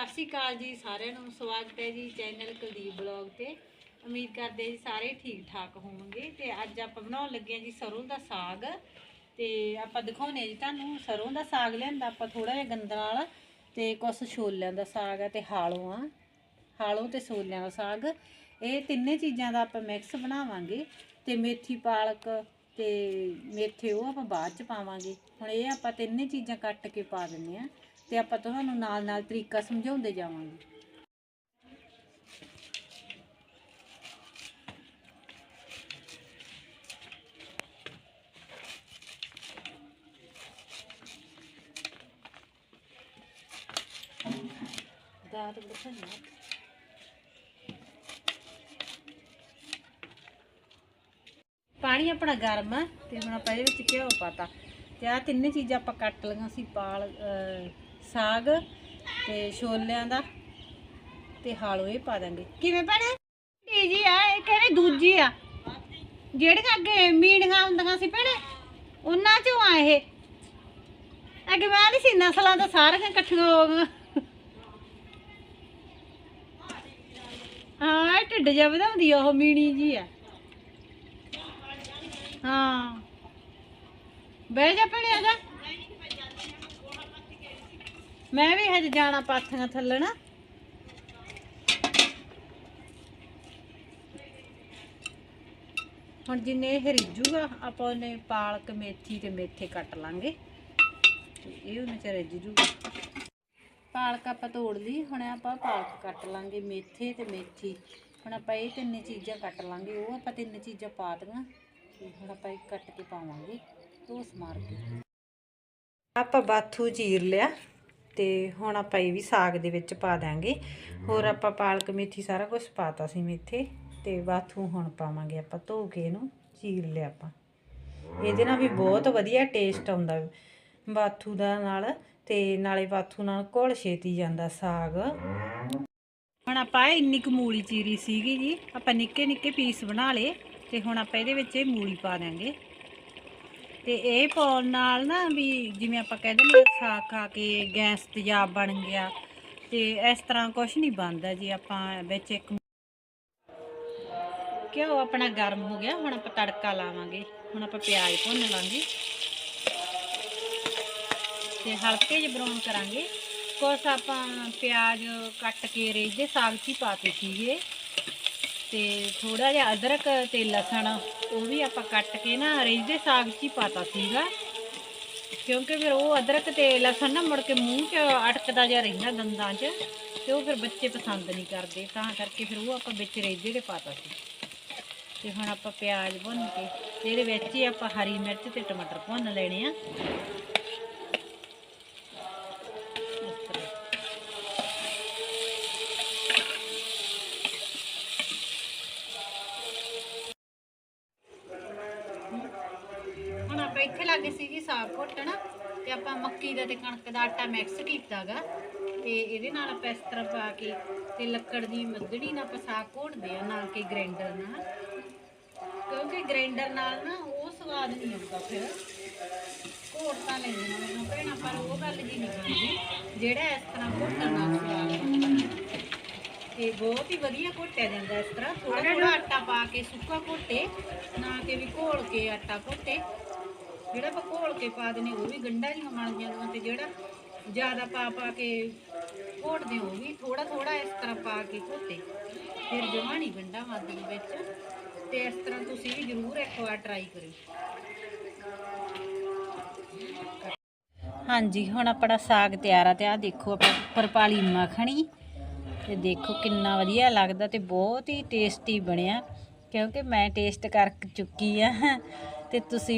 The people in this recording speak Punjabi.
ਸਤਿ ਸ਼੍ਰੀ ਅਕਾਲ ਜੀ ਸਾਰਿਆਂ ਨੂੰ, ਸਵਾਗਤ ਹੈ ਜੀ ਚੈਨਲ ਕੁਲਦੀਪ ਬਲੌਗ ਤੇ। ਉਮੀਦ ਕਰਦੇ ਜੀ ਸਾਰੇ ਠੀਕ ਠਾਕ ਹੋਵੋਗੇ ਤੇ ਅੱਜ ਆਪਾਂ ਬਣਾਉਣ ਲੱਗੇ ਹਾਂ ਜੀ ਸਰੋਂ ਦਾ ਸਾਗ। ਤੇ ਆਪਾਂ ਦਿਖਾਉਨੇ ਜੀ ਤੁਹਾਨੂੰ, ਸਰੋਂ ਦਾ ਸਾਗ ਲਿਆਂਦਾ ਆਪਾਂ ਥੋੜਾ ਜਿਹਾ ਗੰਦਾ ਨਾਲ ਤੇ ਕੁਛ ਛੋਲਿਆਂ ਦਾ ਸਾਗ ਹੈ ਤੇ ਹਾਲੋਂ ਆ। ਹਾਲੋਂ ਤੇ ਛੋਲਿਆਂ ਦਾ ਸਾਗ। ਇਹ ਤਿੰਨੇ ਚੀਜ਼ਾਂ ਦਾ ਆਪਾਂ ਮਿਕਸ ਬਣਾਵਾਂਗੇ ਤੇ ਮੇਥੀ, ਪਾਲਕ ਤੇ ਮੇਥੇ ਉਹ ਆਪਾਂ ਬਾਅਦ ਚ ਪਾਵਾਂਗੇ। ਹੁਣ ਇਹ ਆਪਾਂ ਤਿੰਨੇ ਚੀਜ਼ਾਂ ਕੱਟ ਕੇ ਪਾ ਦਿੰਨੇ ਆ ਤੇ ਆਪਾਂ ਤੁਹਾਨੂੰ ਨਾਲ ਨਾਲ ਤਰੀਕਾ ਸਮਝਾਉਂਦੇ ਜਾਵਾਂਗੇ। ਦਾਤ ਬਸਣਾ ਪਾਣੀ ਆਪਣਾ ਗਰਮ ਆ ਤੇ ਹੁਣ ਆਪਾਂ ਇਹਦੇ ਵਿੱਚ ਘਿਓ ਪਾਤਾ ਤੇ। ਆ ਤਿੰਨੇ ਚੀਜ਼ਾਂ ਆਪਾਂ ਕੱਟ ਲਈਆਂ ਸੀ, ਪਾਲ, ਅਹ ਸਾਗ ਤੇ ਛੋਲਿਆਂ ਦਾ ਤੇ ਹਾਲੋ ਇਹ ਪਾ ਦਾਂਗੇ। ਕਿਵੇਂ ਭੈਣੇ ਢੀ ਆ, ਇਹ ਕਿਹੜੀ ਦੂਜੀ ਆ। ਜਿਹੜੀਆਂ ਅੱਗੇ ਮੀਣੀਆਂ ਹੁੰਦੀਆਂ ਸੀ ਭੈਣੇ, ਉਹਨਾਂ ਚੋਂ ਆ ਇਹ। ਅੱਗੇ ਮੈਂ ਨਹੀਂ ਸੀ ਨਸਲਾਂ ਤਾਂ ਸਾਰੀਆਂ ਇਕੱਠੀਆਂ ਹੋ ਗਈਆਂ। ਹਾਂ ਢਿੱਡ ਜਿਹਾ ਵਧਾਉਂਦੀ ਉਹ ਮੀਣੀ ਜੀ ਆ। ਹਾਂ। ਬਹਿ ਜਾ ਭੈਣੇ, ਆ ਜਾ। ਮੈਂ ਵੀ ਹਜੇ ਜਾਣਾ ਪਾਥੀਆਂ ਥੱਲਣਾ। ਹੁਣ ਜਿੰਨੇ ਇਹ ਰਿੱਝੂਗਾ, ਆਪਾਂ ਉਹਨੇ ਪਾਲਕ, ਮੇਥੀ ਤੇ ਮੇਥੇ ਕੱਟ ਲਾਂਗੇ। ਤੇ ਇਹ ਉਹਨੇ ਚ ਰਿੱਝ ਜੂਗਾ ਪਾਲਕ ਆਪਾਂ ਤੋੜ ਲਈ, ਹੁਣ ਆਪਾਂ ਪਾਲਕ ਕੱਟ ਲਾਂਗੇ, ਮੇਥੇ ਤੇ ਮੇਥੀ। ਹੁਣ ਆਪਾਂ ਇਹ ਤਿੰਨੇ ਚੀਜ਼ਾਂ ਕੱਟ ਲਾਂਗੇ, ਉਹ ਆਪਾਂ ਤਿੰਨ ਚੀਜ਼ਾਂ ਪਾ ਦਈਆਂ ਹੁਣ ਆਪਾਂ ਇਹ ਕੱਟ ਕੇ ਪਾਵਾਂਗੇ ਧੋਸ ਮਾਰ ਕੇ। ਆਪਾਂ ਬਾਥੂ ਚੀਰ ਲਿਆ। ਤੇ ਹੁਣ ਆਪਾਂ ਇਹ ਵੀ ਸਾਗ ਦੇ ਵਿੱਚ ਪਾ ਦਾਂਗੇ ਹੋਰ ਆਪਾਂ ਪਾਲਕ ਮੇਥੀ ਸਾਰਾ ਕੁਝ ਪਾਤਾ ਸੀ ਮੇਥੇ ਤੇ ਬਾਥੂ ਹੁਣ ਪਾਵਾਂਗੇ ਆਪਾਂ ਧੋ ਕੇ ਇਹਨੂੰ ਚੀਰ ਲਿਆ ਆਪਾਂ। ਇਹਦੇ ਨਾਲ ਵੀ ਬਹੁਤ ਵਧੀਆ ਟੇਸਟ ਆਉਂਦਾ ਬਾਥੂ ਦਾ ਨਾਲ ਤੇ ਨਾਲੇ ਬਾਥੂ ਨਾਲ ਘੁਲ ਛੇਤੀ ਜਾਂਦਾ ਸਾਗ। ਹੁਣ ਆਪਾਂ ਇੰਨੀ ਕੁ ਮੂਲੀ ਚੀਰੀ ਸੀਗੀ ਜੀ ਆਪਾਂ ਨਿੱਕੇ ਨਿੱਕੇ ਪੀਸ ਬਣਾ ਲਏ ਤੇ ਹੁਣ ਆਪਾਂ ਇਹਦੇ ਵਿੱਚ ਇਹ ਮੂਲੀ ਪਾ ਦਾਂਗੇ ਤੇ ਇਹ ਪਾਉਣ ਨਾਲ ਨਾ ਵੀ ਜਿਵੇਂ ਆਪਾਂ ਕਹਿ ਦਿੰਦੇ ਸਾਗ ਖਾ ਕੇ ਗੈਸ ਤੇਜ਼ਾਬ ਬਣ ਗਿਆ ਤੇ ਇਸ ਤਰ੍ਹਾਂ ਕੁਝ ਨਹੀਂ ਬਣਦਾ ਜੀ ਆਪਾਂ ਵਿੱਚ ਇੱਕ ਘਿਓ ਆਪਣਾ ਗਰਮ ਹੋ ਗਿਆ, ਹੁਣ ਆਪਾਂ ਤੜਕਾ ਲਾਵਾਂਗੇ, ਹੁਣ ਆਪਾਂ ਪਿਆਜ਼ ਭੁੰਨ ਲਾਂਗੇ। ਤੇ ਹਲਕੇ ਜਿਹੇ ਬਰਾਊਨ ਕਰਾਂਗੇ। ਕੁਛ ਆਪਾਂ ਪਿਆਜ਼ ਕੱਟ ਕੇ ਰੇਜੇ ਸਾਗ 'ਚ ਹੀ ਪਾ ਪਾਤੇ ਸੀਗੇ ਤੇ ਥੋੜਾ ਜਿਹਾ ਅਦਰਕ ਤੇ ਲਸਣ ਉਹ ਵੀ ਆਪਾਂ ਕੱਟ ਕੇ ਨਾ ਰੇਜੇ ਸਾਗ 'ਚ ਹੀ ਪਾਤਾ ਸੀਗਾ। ਕਿਉਂਕਿ ਫਿਰ ਉਹ ਅਦਰਕ ਤੇ ਲਸਣ ਨਾ ਮੁੜ ਕੇ ਮੂੰਹ 'ਚ ਅਟਕਦਾ ਜਿਹਾ ਰਹਿੰਦਾ ਦੰਦਾਂ 'ਚ, ਤੇ ਉਹ ਫਿਰ ਬੱਚੇ ਪਸੰਦ ਨਹੀਂ ਕਰਦੇ, ਤਾਂ ਕਰਕੇ ਫਿਰ ਉਹ ਆਪਾਂ ਵਿੱਚ ਰੇਜੇ ਦੇ ਪਾਤਾ ਸੀ। ਤੇ ਹੁਣ ਆਪਾਂ ਪਿਆਜ਼ ਭੁੰਨ ਕੇ ਇਹਦੇ ਵਿੱਚ ਹੀ ਆਪਾਂ ਹਰੀ ਮਿਰਚ ਤੇ ਟਮਾਟਰ ਭੁੰਨ ਲੈਣੇ ਆ। ਲੱਗੇ ਸੀ ਜੀ ਸਾਗ ਘੋਟਣ ਤੇ ਆਪਾਂ ਮੱਕੀ ਦਾ ਤੇ ਕਣਕ ਦਾ ਆਟਾ ਮਿਕਸ ਕੀਤਾਗਾ। ਤੇ ਇਹਦੇ ਨਾਲ ਆਪਾਂ ਇਸ ਤਰ੍ਹਾਂ ਪਾ ਕੇ ਤੇ ਲੱਕੜ ਦੀ ਮੱਧੜੀ ਨਾਲ ਆਪਾਂ ਸਾਗ ਘੋਟਦੇ ਆ ਨਾਲ ਕਿ ਗ੍ਰਾਈਂਡਰ ਨਾਲ। ਕਿਉਂਕਿ ਗ੍ਰਾਈਂਡਰ ਨਾਲ ਨਾ ਉਹ ਸਵਾਦ ਨਹੀਂ ਆਉਂਦਾ ਫਿਰ। ਘੋਟ ਤਾਂ ਲੈਂਦੇ ਨੇ ਮੈਨੂੰ ਭੈਣਾ ਪਰ ਉਹ ਗੱਲ ਜੀ ਨਹੀਂ ਬਣਦੀ। ਜਿਹੜਾ ਇਸ ਤਰ੍ਹਾਂ ਘੋਟਣ ਨਾਲ ਸਵਾਦ ਆਉਂਦਾ। ਤੇ ਬਹੁਤ ਹੀ ਵਧੀਆ ਘੋਟਿਆ ਜਾਂਦਾ ਇਸ ਤਰ੍ਹਾਂ। ਥੋੜਾ ਥੋੜਾ ਆਟਾ ਪਾ ਕੇ ਸੁੱਕਾ ਘੋਟੇ ਨਾ ਕਿ ਵੀ ਘੋਲ ਕੇ ਆਟਾ ਘੋਟੇ। ਜਿਹੜਾ ਆਪਾਂ ਘੋਲ ਕੇ ਪਾ ਦਿੰਦੇ ਉਹ ਵੀ ਗੰਢਾਂ ਜਿਹੀਆਂ ਬਣ ਜਾਂਦੀਆਂ ਤੇ ਜਿਹੜਾ ਜ਼ਿਆਦਾ ਪਾ ਪਾ ਕੇ ਘੋਟਦੇ ਉਹ ਵੀ ਥੋੜਾ ਥੋੜਾ ਇਸ ਤਰ੍ਹਾਂ ਪਾ ਕੇ ਘੋਟੇ। ਫਿਰ ਜਮਾ ਨਹੀਂ ਗੰਢਾਂ ਵੱਧਦੀਆਂ ਵਿੱਚ, ਤੇ ਇਸ ਤਰ੍ਹਾਂ ਤੁਸੀਂ ਵੀ ਜ਼ਰੂਰ ਇੱਕ ਵਾਰ ਟਰਾਈ ਕਰਿਓ। ਹਾਂਜੀ, ਹੁਣ ਆਪਣਾ ਸਾਗ ਤਿਆਰ ਆ ਤੇ ਆ ਦੇਖੋ ਆਪਾਂ ਉੱਪਰ ਮੱਖਣੀ, ਤੇ ਦੇਖੋ ਕਿੰਨਾ ਵਧੀਆ ਲੱਗਦਾ ਤੇ ਬਹੁਤ ਹੀ ਟੇਸਟੀ ਬਣਿਆ, ਕਿਉਂਕਿ ਮੈਂ ਟੇਸਟ ਕਰ ਚੁੱਕੀ ਆ। ਤੇ ਤੁਸੀਂ